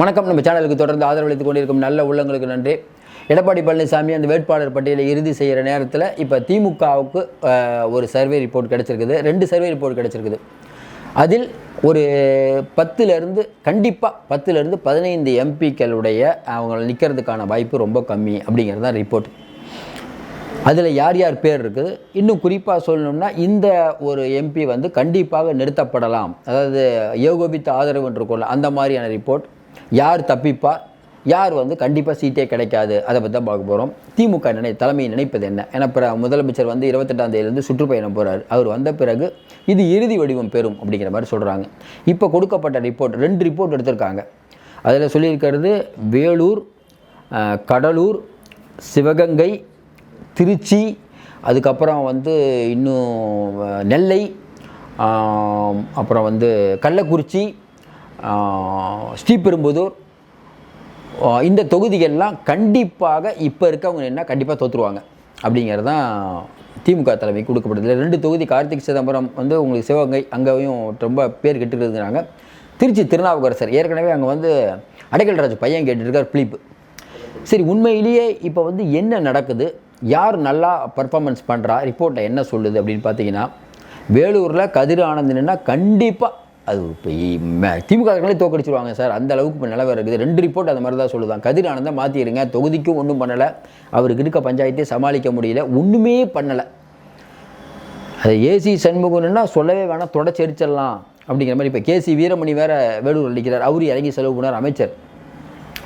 வணக்கம். நம்ம சேனலுக்கு தொடர்ந்து ஆதரவளித்துக் கொண்டிருக்கும் நல்ல உள்ளங்களுக்கு நன்றி. எடப்பாடி பழனிசாமி அந்த வேட்பாளர் பட்டியலை இறுதி செய்கிற நேரத்தில் இப்போ திமுகவுக்கு ஒரு சர்வே ரிப்போர்ட் கிடச்சிருக்குது. ரெண்டு சர்வே ரிப்போர்ட் கிடச்சிருக்குது. அதில் ஒரு பத்துலேருந்து கண்டிப்பாக பத்துலேருந்து பதினைந்து எம்பிக்களுடைய அவங்க நிற்கிறதுக்கான வாய்ப்பு ரொம்ப கம்மி அப்படிங்கிறது தான் ரிப்போர்ட். அதில் யார் யார் பேர் இருக்குது? இன்னும் குறிப்பாக சொல்லணும்னா இந்த ஒரு எம்பி வந்து கண்டிப்பாக நிறுத்தப்படலாம். அதாவது ஏகோபித்த ஆதரவு என்று கொள்ள அந்த மாதிரியான ரிப்போர்ட். யார் தப்பிப்பார் யார் வந்து கண்டிப்பாக சீட்டே கிடைக்காது? அதை பற்றி தான் பார்க்க போகிறோம் திமுக நினை தலைமை நினைப்பது என்ன? ஏன்னா பிற முதலமைச்சர் வந்து இருபத்தெட்டாம் தேதியிலேருந்து சுற்றுப்பயணம் போகிறார் அவர் வந்த பிறகு இது இறுதி வடிவம் பெறும் அப்படிங்கிற மாதிரி சொல்கிறாங்க இப்போ கொடுக்கப்பட்ட ரிப்போர்ட் ரெண்டு ரிப்போர்ட் எடுத்திருக்காங்க. அதில் சொல்லியிருக்கிறது வேலூர் கடலூர் சிவகங்கை திருச்சி அதுக்கப்புறம் வந்து இன்னும் நெல்லை அப்புறம் வந்து கள்ளக்குறிச்சி ஸ்ரீபெரும்புதூர். இந்த தொகுதிகள்லாம் கண்டிப்பாக இப்போ இருக்கவங்க என்ன கண்டிப்பாக தோற்றுருவாங்க அப்படிங்கிறது தான் திமுக தலைமை கொடுக்கப்படுது ரெண்டு தொகுதி கார்த்திக் சிதம்பரம் வந்து உங்களுக்கு சிவகங்கை அங்கேயும் ரொம்ப பேர் கெட்டுருக்குறாங்க திருச்சி திருநாவுக்கரசர் ஏற்கனவே அங்கே வந்து அடைக்கல் ராஜ் பையன் கேட்டுருக்கார் பிலிப்பு. சரி உண்மையிலேயே இப்போ வந்து என்ன நடக்குது? யார் நல்லா பர்ஃபார்மன்ஸ் பண்ணுறா ரிப்போர்ட்டை என்ன சொல்லுது அப்படின்னு பார்த்தீங்கன்னா வேலூரில் கதிர் ஆனந்தன்னா கண்டிப்பாக அது இப்போ திமுகங்களே தோக்கடிச்சிருவாங்க சார். அந்த அளவுக்கு இப்போ நிலவரம் இருக்குது. ரெண்டு ரிப்போர்ட் அந்த மாதிரி தான் சொல்லுதான். கதிர் ஆனந்தை மாற்றிடுங்க தொகுதிக்கும் ஒன்றும் பண்ணலை. அவருக்கு இருக்க பஞ்சாயத்தை சமாளிக்க முடியல. ஒன்றுமே பண்ணலை. அது ஏசி சண்முகன்னா சொல்லவே வேணாம். தொடச்செரிச்சிடலாம் அப்படிங்கிற மாதிரி இப்போ கேசி வீரமணி வேற வேலூர் அடிக்கிறார். அவரு இறங்கி செலவு பண்ணார். அமைச்சர்.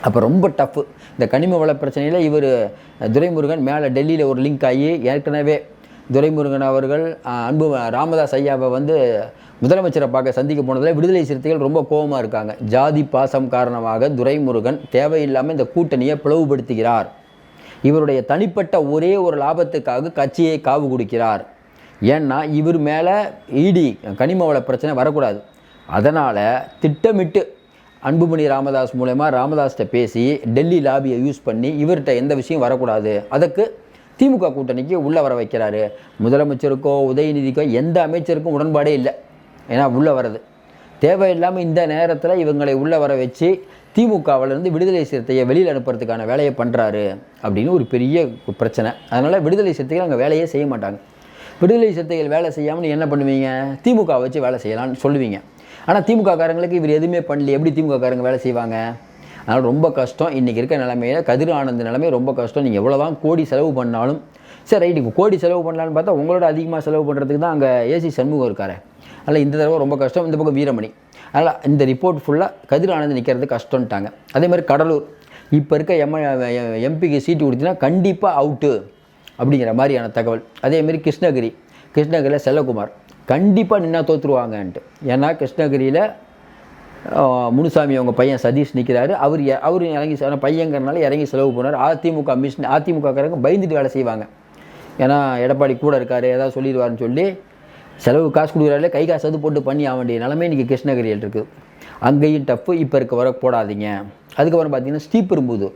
அப்போ ரொம்ப டஃப்பு இந்த கனிம வள பிரச்சனையில் இவர் துரைமுருகன் மேலே டெல்லியில் ஒரு லிங்க் ஆகி ஏற்கனவே துரைமுருகன் அவர்கள் அன்பு ராமதாஸ் ஐயாவை வந்து முதலமைச்சரை பார்க்க சந்திக்க போனதில் விடுதலை சிறுத்தைகள் ரொம்ப கோபமாக இருக்காங்க. ஜாதி பாசம் காரணமாக துரைமுருகன் தேவையில்லாமல் இந்த கூட்டணியை பிளவுபடுத்துகிறார். இவருடைய தனிப்பட்ட ஒரே ஒரு லாபத்துக்காக கட்சியை காவு கொடுக்கிறார். ஏன்னா இவர் மேலே இடி கனிம வள பிரச்சனை வரக்கூடாது. அதனால் திட்டமிட்டு அன்புமணி ராமதாஸ் மூலயமா ராமதாஸ்கிட்ட பேசி டெல்லி லாபியை யூஸ் பண்ணி இவர்கிட்ட எந்த விஷயம் வரக்கூடாது. அதுக்கு திமுக கூட்டணிக்கு உள்ளே வர வைக்கிறாரு. முதலமைச்சருக்கோ உதயநிதிக்கோ எந்த அமைச்சருக்கும் உடன்பாடே இல்லை. ஏன்னா உள்ளே வர்றது. தேவையில்லாமல் இந்த நேரத்தில் இவங்களை உள்ளே வர வச்சு திமுகவிலேருந்து விடுதலை சிறுத்தையை வெளியில் அனுப்புறதுக்கான வேலையை பண்ணுறாரு அப்படின்னு ஒரு பெரிய பிரச்சனை. அதனால் விடுதலை சிறுத்தைகள் அங்கே வேலையே செய்ய மாட்டாங்க. விடுதலை சிறுத்தைகள் வேலை செய்யாமல் என்ன பண்ணுவீங்க? திமுக வச்சு வேலை செய்யலாம்னு சொல்லுவீங்க. ஆனால் திமுக காரங்களுக்கு இவர் எதுவுமே பண்ணல. எப்படி திமுக காரங்க வேலை செய்வாங்க? அதனால் ரொம்ப கஷ்டம். இன்றைக்கி இருக்க நிலமையில கதிர் ஆனந்த நிலைமை ரொம்ப கஷ்டம். நீங்கள் எவ்வளோ தான் கோடி செலவு பண்ணாலும் சரி ரைட் இப்போ கோடி செலவு பண்ணலான்னு பார்த்தா உங்களோட அதிகமாக செலவு பண்ணுறதுக்கு தான் அங்கே ஏசி சண்முகம் இருக்காரு. அதில் இந்த தடவை ரொம்ப கஷ்டம். இந்த பக்கம் வீரமணி. அதனால் இந்த ரிப்போர்ட் ஃபுல்லாக கதிர் ஆனந்த் நிற்கிறது கஷ்டம்ட்டாங்க. அதே மாதிரி கடலூர். இப்போ இருக்க எம் எம்பிக்கு சீட்டு கொடுத்தீங்கன்னா கண்டிப்பாக அவுட்டு அப்படிங்கிற மாதிரியான தகவல். அதேமாரி கிருஷ்ணகிரி. கிருஷ்ணகிரியில் செல்லகுமார். கண்டிப்பாக நின்னா தோற்றுருவாங்கன்ட்டு ஏன்னா கிருஷ்ணகிரியில் முனுசாமி அவங்க பையன் சதீஷ் நிற்கிறாரு அவர் அவர் இறங்கி பையங்கிறனால இறங்கி செலவு போனார் அதிமுக மிஷின் அதிமுகக்காரங்க பயந்துட்டு வேலை செய்வாங்க. ஏன்னா எடப்பாடி கூட இருக்கார் ஏதாவது சொல்லிடுவாருன்னு சொல்லி செலவு காசு கொடுக்குறாரு கை காசு அது போட்டு பண்ணி ஆக வேண்டிய நிலமை இன்றைக்கி கிருஷ்ணகிரியில் இருக்குது அங்கேயும் டஃப்பு இப்போ இருக்க வர போடாதீங்க. அதுக்கப்புறம் பார்த்தீங்கன்னா ஸ்ரீபெரும்புதூர்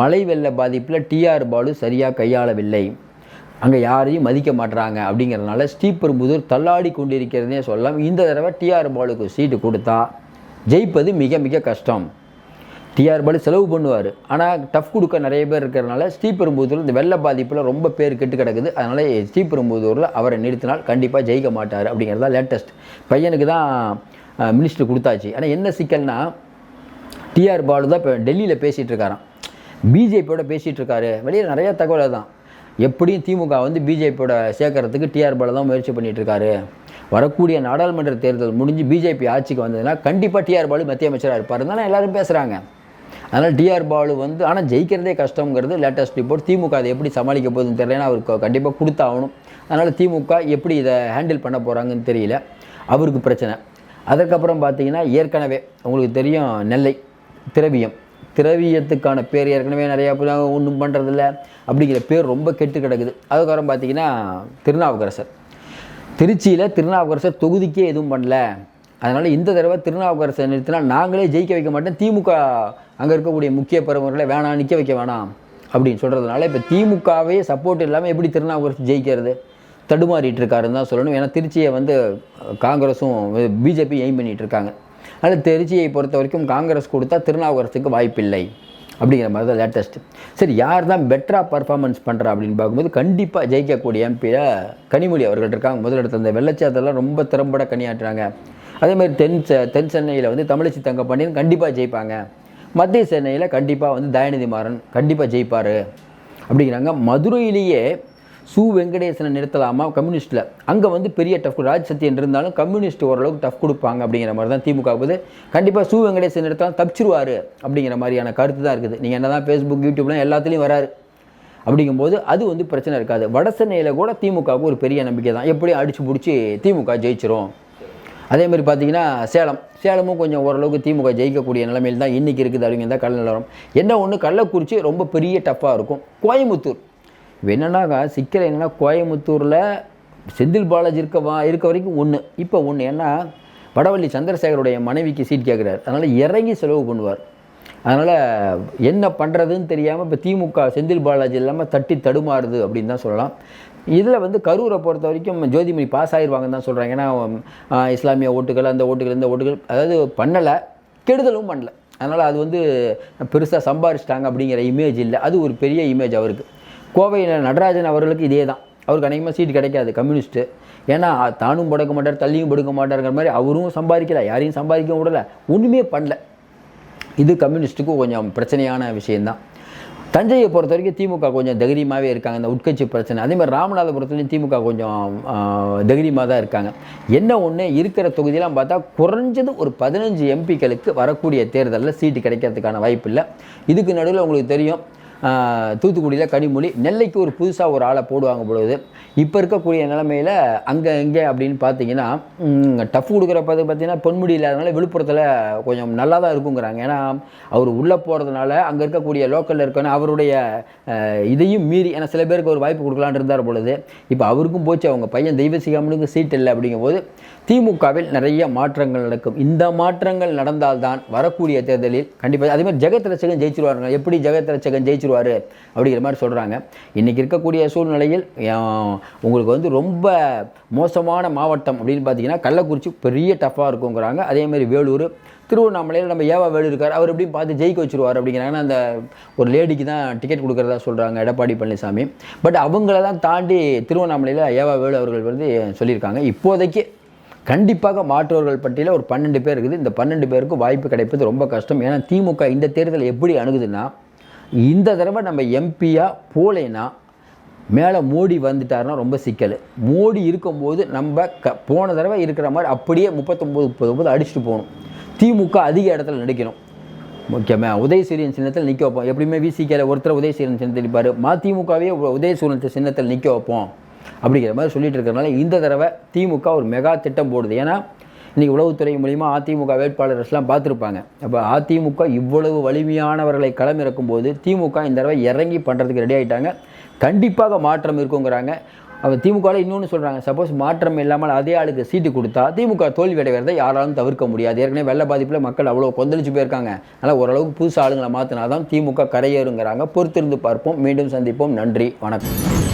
மழை வெள்ள பாதிப்பில் டிஆர் பாலு சரியாக கையாளவில்லை. அங்கே யாரையும் மதிக்க மாட்றாங்க அப்படிங்கிறதுனால ஸ்ரீபெரும்புதூர் தள்ளாடி கொண்டிருக்கிறதுனே சொல்லலாம். இந்த தடவை டிஆர் பாலுக்கு சீட்டு கொடுத்தா ஜெயிப்பது மிக மிக கஷ்டம். டிஆர் பாலு செலவு பண்ணுவார். ஆனால் டஃப் கொடுக்க நிறைய பேர் இருக்கிறனால ஸ்ரீபெரும்புதூர் இந்த வெள்ள பாதிப்பில் ரொம்ப பேர் கெட்டு கிடக்குது. அதனால் ஸ்ரீபெரும்புதூரில் அவரை நிறுத்தினால் கண்டிப்பாக ஜெயிக்க மாட்டார் அப்படிங்கிறது தான் லேட்டஸ்ட் பையனுக்கு தான் மினிஸ்டர் கொடுத்தாச்சு. ஆனால் என்ன சிக்கல்னா டிஆர் பாலு தான் இப்போ டெல்லியில் பேசிகிட்டு இருக்காராம். பிஜேபியோட பேசிகிட்டு இருக்காரு. வெளியில் நிறையா தகவல் தான் எப்படியும் திமுக வந்து பிஜேபியோட சேர்க்கறதுக்கு டிஆர் பாலு தான் முயற்சி பண்ணிட்டு இருக்காரு வரக்கூடிய நாடாளுமன்ற தேர்தல் முடிஞ்சு பிஜேபி ஆட்சிக்கு வந்ததுன்னா கண்டிப்பாக டிஆர் பாலு மத்திய அமைச்சராக இருப்பார். தான் எல்லாரும் பேசுகிறாங்க அதனால் டிஆர் பாலு வந்து ஆனால் ஜெயிக்கிறதே கஷ்டங்கிறது லேட்டஸ்ட் ரிப்போர்ட் திமுக அதை எப்படி சமாளிக்க போகுதுன்னு தெரியலன்னா அவருக்கு கண்டிப்பாக கொடுத்தாகணும். அதனால் திமுக எப்படி இதை ஹேண்டில் பண்ண போகிறாங்கன்னு தெரியல. அவருக்கு பிரச்சனை. அதுக்கப்புறம் பார்த்தீங்கன்னா ஏற்கனவே உங்களுக்கு தெரியும் நெல்லை திரவியம். திரவியத்துக்கான பேர் ஏற்கனவே நிறையா பேர் ஒன்றும் பண்ணுறதில்ல அப்படிங்கிற பேர் ரொம்ப கெட்டு கிடக்குது. அதுக்கப்புறம் பார்த்தீங்கன்னா திருநாவுக்கரசர். திருச்சியில் திருநாவுக்கரசர் தொகுதிக்கே எதுவும் பண்ணல. அதனால் இந்த தடவை திருநாவுக்கரசர் நிறுத்தினா நாங்களே ஜெயிக்க வைக்க மாட்டோம். திமுக அங்கே இருக்கக்கூடிய முக்கிய பிரமுகர்களை வேணாம் நிற்க வைக்க வேணாம் அப்படின்னு சொல்கிறதுனால இப்போ திமுகவே சப்போர்ட் இல்லாமல் எப்படி திருநாவுக்கரசு ஜெயிக்கிறது? தடுமாறிட்டு இருக்காருன்னு தான் சொல்லணும். ஏன்னா திருச்சியை வந்து காங்கிரஸும் பிஜேபி எய்ம் பண்ணிகிட்டு இருக்காங்க. அதில் திருச்சியை பொறுத்த வரைக்கும் காங்கிரஸ் கொடுத்தா திருநாவுக்கரசுக்கு வாய்ப்பில்லை. அப்படிங்கிற மாதிரி தான் லேட்டஸ்ட் சரி யார் தான் பெட்டராக பர்ஃபார்மன்ஸ் பண்ணுறா அப்படின்னு பார்க்கும்போது கண்டிப்பாக ஜெயிக்கக்கூடிய எம்பியாக கனிமொழி அவர்கள் இருக்காங்க. முதலிடத்தில் இந்த வெள்ளச்சாத்தெல்லாம் ரொம்ப திறம்பட கனியாற்றுறாங்க. அதே மாதிரி தென் செ- தென் சென்னையில் வந்து தமிழிசை தங்கப்பாண்டியன் கண்டிப்பாக ஜெயிப்பாங்க. மத்திய சென்னையில் கண்டிப்பாக வந்து தயாநிதி மாறன் கண்டிப்பாக ஜெயிப்பார். அப்படிங்கிறாங்க. மதுரையிலேயே சு வெங்கடேசனை நிறுத்தலாமா கம்யூனிஸ்ட்டில் அங்கே வந்து பெரிய டஃப் ராஜ் சத்தியன் இருந்தாலும் கம்யூனிஸ்ட் ஓரளவுக்கு டஃப் கொடுப்பாங்க அப்படிங்கிற மாதிரி தான் திமுக போது கண்டிப்பாக சு வெங்கடேசன் நிறுத்தலாம் தப்பிச்சிருவார் அப்படிங்கிற மாதிரியான கருத்து தான் இருக்குது. நீங்கள் என்ன தான் ஃபேஸ்புக் யூடியூப்லாம் எல்லாத்துலேயும் வராரு. அப்படிங்கும்போது அது வந்து பிரச்சனை இருக்காது. வட சென்னையில் கூட திமுகவுக்கு ஒரு பெரிய நம்பிக்கை தான். எப்படி அடித்து பிடிச்சி திமுக ஜெயிச்சிரும்? அதே மாதிரி பார்த்தீங்கன்னா சேலம். சேலமும் கொஞ்சம் ஓரளவுக்கு திமுக ஜெயிக்கக்கூடிய நிலைமையில் தான் இன்றைக்கி இருக்குது அப்படிங்கிறத கள்ள நிலவரம். என்ன ஒன்று கள்ளக்குறிச்சி ரொம்ப பெரிய டஃப்பாக இருக்கும். கோயம்புத்தூர். என்னன்னாக்கா சிக்கல் என்னென்னா கோயம்புத்தூரில் செந்தில் பாலாஜி இருக்க வா இருக்க வரைக்கும் ஒன்று இப்போ ஒன்று ஏன்னா வடவள்ளி சந்திரசேகருடைய மனைவிக்கு சீட் கேட்குறாரு அதனால் இறங்கி செலவு பண்ணுவார். அதனால் என்ன பண்ணுறதுன்னு தெரியாமல் இப்போ திமுக செந்தில் பாலாஜி இல்லாமல் தட்டி தடுமாறுது அப்படின்னு தான் சொல்லலாம். இதில் வந்து கரூரை பொறுத்த வரைக்கும் ஜோதிமணி பாஸ் ஆயிடுவாங்கன்னு தான் சொல்கிறாங்க ஏன்னா இஸ்லாமிய ஓட்டுகள் அந்த ஓட்டுகள் இந்த ஓட்டுகள் அதாவது பண்ணலை கெடுதலும் பண்ணல. அதனால் அது வந்து பெருசாக சம்பாரிச்சிட்டாங்க அப்படிங்கிற இமேஜ் இல்லை. அது ஒரு பெரிய இமேஜ் அவருக்கு. கோவையில் நடராஜன் அவர்களுக்கு இதே தான் அவருக்கு அநேகமாக சீட் கிடைக்காது கம்யூனிஸ்ட்டு ஏன்னா தானும் படுக்க மாட்டார் தள்ளியும் படுக்க மாட்டாருங்கிற மாதிரி அவரும் சம்பாதிக்கல யாரையும் சம்பாதிக்க விடலை ஒன்றுமே பண்ணல. இது கம்யூனிஸ்ட்டுக்கும் கொஞ்சம் பிரச்சனையான விஷயந்தான் தஞ்சையை பொறுத்த வரைக்கும் திமுக கொஞ்சம் தைரியமாகவே இருக்காங்க இந்த உட்கட்சி பிரச்சனை. அதே மாதிரி ராமநாதபுரத்துலேயும் திமுக கொஞ்சம் தைரியமாக தான் இருக்காங்க. என்ன ஒன்று இருக்கிற தொகுதியெலாம் பார்த்தா குறைஞ்சது ஒரு பதினஞ்சு எம்பிக்களுக்கு வரக்கூடிய தேர்தலில் சீட்டு கிடைக்கிறதுக்கான வாய்ப்பு இல்லை இதுக்கு நடுவில் உங்களுக்கு தெரியும் தூத்துக்குடியில் கனிமொழி நெல்லைக்கு ஒரு புதுசாக ஒரு ஆளை போடுவாங்க பொழுது இப்போ இருக்கக்கூடிய நிலமையில் அங்கே எங்கே அப்படின்னு பார்த்தீங்கன்னா டஃப் கொடுக்குறப்ப பார்த்தீங்கன்னா பொன்முடி இல்லாதனால விழுப்புரத்தில் கொஞ்சம் நல்லா தான் இருக்குங்கிறாங்க. ஏன்னா அவர் உள்ளே போகிறதுனால அங்கே இருக்கக்கூடிய லோக்கலில் இருக்கணும் அவருடைய இதையும் மீறி ஏன்னா சில பேருக்கு ஒரு வாய்ப்பு கொடுக்கலான்னு இருந்தார் பொழுது இப்போ அவருக்கும் போச்சு அவங்க பையன் தெய்வ தெய்வசிகாமனுக்கு சீட் இல்லை அப்படிங்கும்போது திமுகவில் நிறைய மாற்றங்கள் நடக்கும். இந்த மாற்றங்கள் நடந்தால்தான் வரக்கூடிய தேர்தலில் கண்டிப்பாக அதே மாதிரி ஜெகத் ரட்சகன் ஜெயிச்சிருவாருங்க. எப்படி ஜெகத் ரட்சகன் ஜெயிச்சிருவாரு அப்படிங்கிற மாதிரி சொல்கிறாங்க இன்றைக்கி இருக்கக்கூடிய சூழ்நிலையில் உங்களுக்கு வந்து ரொம்ப மோசமான மாவட்டம் அப்படின்னு பார்த்தீங்கன்னா கள்ளக்குறிச்சி பெரிய டஃப்பாக இருக்குங்கிறாங்க. அதேமாதிரி வேலூர் திருவண்ணாமலையில் நம்ம ஏவா வேலு இருக்கார். அவர் எப்படியும் பார்த்து ஜெயிக்க வச்சுருவார் அப்படிங்கிறாங்க. அந்த ஒரு லேடிக்கு தான் டிக்கெட் கொடுக்குறதா சொல்கிறாங்க எடப்பாடி பழனிசாமி. பட் அவங்கள தான் தாண்டி திருவண்ணாமலையில் ஏவா வேலு அவர்கள் வந்து சொல்லியிருக்காங்க. இப்போதைக்கு கண்டிப்பாக மாற்றவர்கள் பட்டியலில் ஒரு பன்னெண்டு பேர் இருக்குது. இந்த பன்னெண்டு பேருக்கு வாய்ப்பு கிடைப்பது ரொம்ப கஷ்டம். ஏன்னா திமுக இந்த தேர்தல் எப்படி அணுகுதுன்னா இந்த தடவை நம்ம எம்பியாக போலேன்னா மேலே மோடி வந்துட்டாருன்னா ரொம்ப சிக்கல். மோடி இருக்கும்போது நம்ம க போன தடவை இருக்கிற மாதிரி அப்படியே முப்பத்தொம்போது முப்பது ஒம்பது அடிச்சுட்டு போகணும். திமுக அதிக இடத்துல நடிக்கணும். முக்கியமாக உதயசூரியன் சின்னத்தில் நிற்க வைப்போம். எப்படியுமே விசிகேல ஒருத்தர் உதயசூரியன் சின்னத்தில் நிற்பார் மதிமுகவே உதயசூரியன் சின்னத்தில் நிற்க வைப்போம். அப்படிங்கிற மாதிரி சொல்லிட்டு இருக்கிறனால இந்த தடவை திமுக ஒரு மெகா திட்டம் போடுது. ஏன்னா இன்றைக்கி உளவுத்துறை மூலிமா அதிமுக வேட்பாளர்ஸ்லாம் பார்த்துருப்பாங்க. அப்போ அதிமுக இவ்வளவு வலிமையானவர்களை களமிறக்கும் போது திமுக இந்த தடவை இறங்கி பண்ணுறதுக்கு ரெடி ஆகிட்டாங்க கண்டிப்பாக மாற்றம் இருக்குங்கிறாங்க. அப்போ திமுகவில் இன்னொன்று சொல்கிறாங்க சப்போஸ் மாற்றம் இல்லாமல் அதே ஆளுக்கு சீட்டு கொடுத்தா திமுக தோல்வி அடைவதை யாராலும் தவிர்க்க முடியாது. ஏற்கனவே வெள்ள பாதிப்பில் மக்கள் அவ்வளோ கொந்தளிச்சு போயிருக்காங்க. அதனால் ஓரளவுக்கு புதுசு ஆளுங்களை மாற்றினா தான் திமுக கரையேறுங்கிறாங்க. பொறுத்திருந்து பார்ப்போம். மீண்டும் சந்திப்போம். நன்றி. வணக்கம்.